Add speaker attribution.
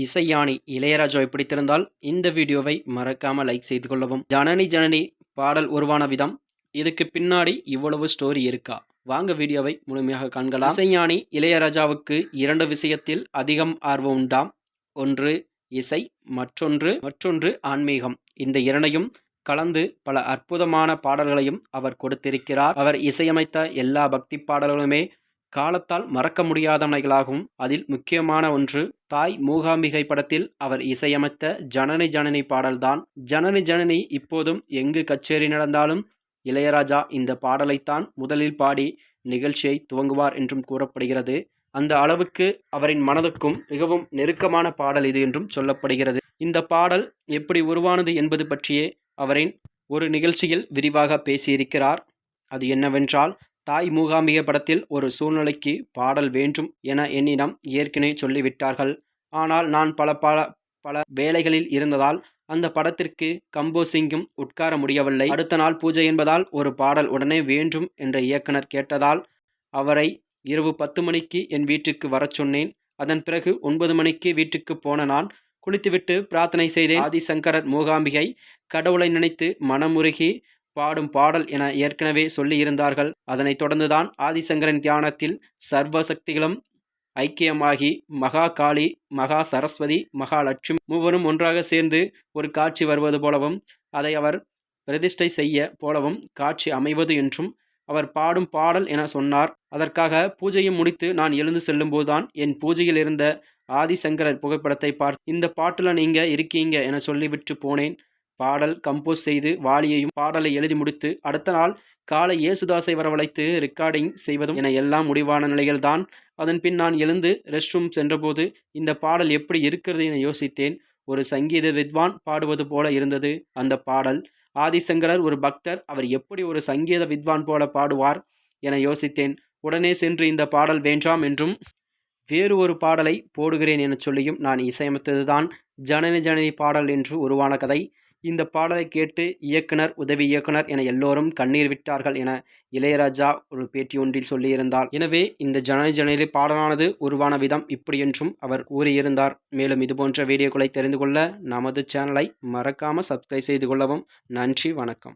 Speaker 1: இசையானி இளையராஜாவை பிடித்திருந்தால் இந்த வீடியோவை மறக்காமல் லைக் செய்து கொள்ளவும். ஜனனி ஜனனி பாடல் உருவான விதம். இதுக்கு பின்னாடி இவ்வளவு ஸ்டோரி இருக்கா? வாங்க வீடியோவை முழுமையாக காண்கலாம். இசைஞானி இளையராஜாவுக்கு இரண்டு விஷயத்தில் அதிகம் ஆர்வம் உண்டாம் ஒன்று இசை மற்றொன்று மற்றொன்று ஆன்மீகம். இந்த இரண்டையும் கலந்து பல அற்புதமான பாடல்களையும் அவர் கொடுத்திருக்கிறார். அவர் இசையமைத்த எல்லா பக்தி பாடல்களுமே காலத்தால் மறக்க முடியாதவனைகளாகும் அதில் முக்கியமான ஒன்று தாய் மூகாம்பிகை படத்தில் அவர் இசையமைத்த ஜனனி ஜனனி பாடல்தான். ஜனனி ஜனனி இப்போதும் எங்கு கச்சேரி நடந்தாலும் இளையராஜா இந்த பாடலைத்தான் முதலில் பாடி நிகழ்ச்சியை துவங்குவார் என்றும் கூறப்படுகிறது. அந்த அளவுக்கு அவரின் மனதுக்கும் மிகவும் நெருக்கமான பாடல் இது என்றும் சொல்லப்படுகிறது. இந்த பாடல் எப்படி உருவானது என்பது பற்றியே அவரின் ஒரு நிகழ்ச்சியில் விரிவாக பேசியிருக்கிறார். அது என்னவென்றால் தாய் மூகாம்பிகை படத்தில் ஒரு சூழ்நிலைக்கு பாடல் வேண்டும் என என்னிடம் ஏற்கனவே சொல்லிவிட்டார்கள். ஆனால் நான் பல பல பல வேலைகளில் இருந்ததால் அந்த படத்திற்கு கம்போசிங்கும் உட்கார முடியவில்லை. அடுத்த நாள் பூஜை என்பதால் ஒரு பாடல் உடனே வேண்டும் என்ற இயக்குனர் கேட்டதால் அவரை இரவு பத்து மணிக்கு என் வீட்டுக்கு வரச் சொன்னேன். அதன் பிறகு ஒன்பது மணிக்கு வீட்டுக்கு போன நான் குளித்துவிட்டு பிரார்த்தனை செய்தேன். ஆதிசங்கரர் மூகாம்பிகை கடவுளை நினைத்து மனமுருகி பாடும் பாடல் என ஏற்கனவே சொல்லியிருந்தார்கள். அதனைத் தொடர்ந்துதான் ஆதிசங்கரன் தியானத்தில் சர்வசக்திகளும் ஐக்கியமாகி மகா காளி மகா சரஸ்வதி மகாலட்சுமி மூவரும் ஒன்றாக சேர்ந்து ஒரு காட்சி வருவது போலவும் அதை அவர் பிரதிஷ்டை செய்ய போலவும் காட்சி அமைவது என்றும் அவர் பாடும் பாடல் என சொன்னார். அதற்காக பூஜையும் முடித்து நான் எழுந்து செல்லும்போதுதான் என் பூஜையில் இருந்த ஆதிசங்கரர் புகைப்படத்தை பார்த்து இந்த பாட்டில் நீங்கள் இருக்கீங்க என சொல்லிவிட்டு போனேன். பாடல் கம்போஸ் செய்து வாலியையும் பாடலை எழுதி முடித்து அடுத்த நாள் காலை இயேசுதாசை வரவழைத்து ரெக்கார்டிங் செய்வதும் என எல்லாம் முடிவான நிலைகள்தான் அதன் பின் நான் எழுந்து ரெஸ்ட் ரூம் சென்றபோது இந்த பாடல் எப்படி இருக்கிறது என யோசித்தேன். ஒரு சங்கீத வித்வான் பாடுவது போல இருந்தது. அந்த பாடல் ஆதிசங்கரர் ஒரு பக்தர் அவர் எப்படி ஒரு சங்கீத வித்வான் போல பாடுவார்? என யோசித்தேன். உடனே சென்று இந்த பாடல் வேண்டாம் என்றும் வேறு ஒரு பாடலை போடுகிறேன் என சொல்லியும் நான் இசையமைத்ததுதான். ஜனனி ஜனனி பாடல் என்று உருவான கதை. இந்த பாடலை கேட்டு இயக்குனர் உதவி இயக்குனர் என எல்லோரும் கண்ணீர் விட்டார்கள் என இளையராஜா ஒரு பேட்டி ஒன்றில் சொல்லியிருந்தார். எனவே இந்த ஜனனி ஜனனி பாடலானது உருவான விதம் இப்படி என்றும் அவர் கூறியிருந்தார். மேலும் இதுபோன்ற வீடியோக்களை தெரிந்து கொள்ள நமது சேனலை மறக்காமல் சப்ஸ்கிரைப் செய்து கொள்ளவும். நன்றி வணக்கம்.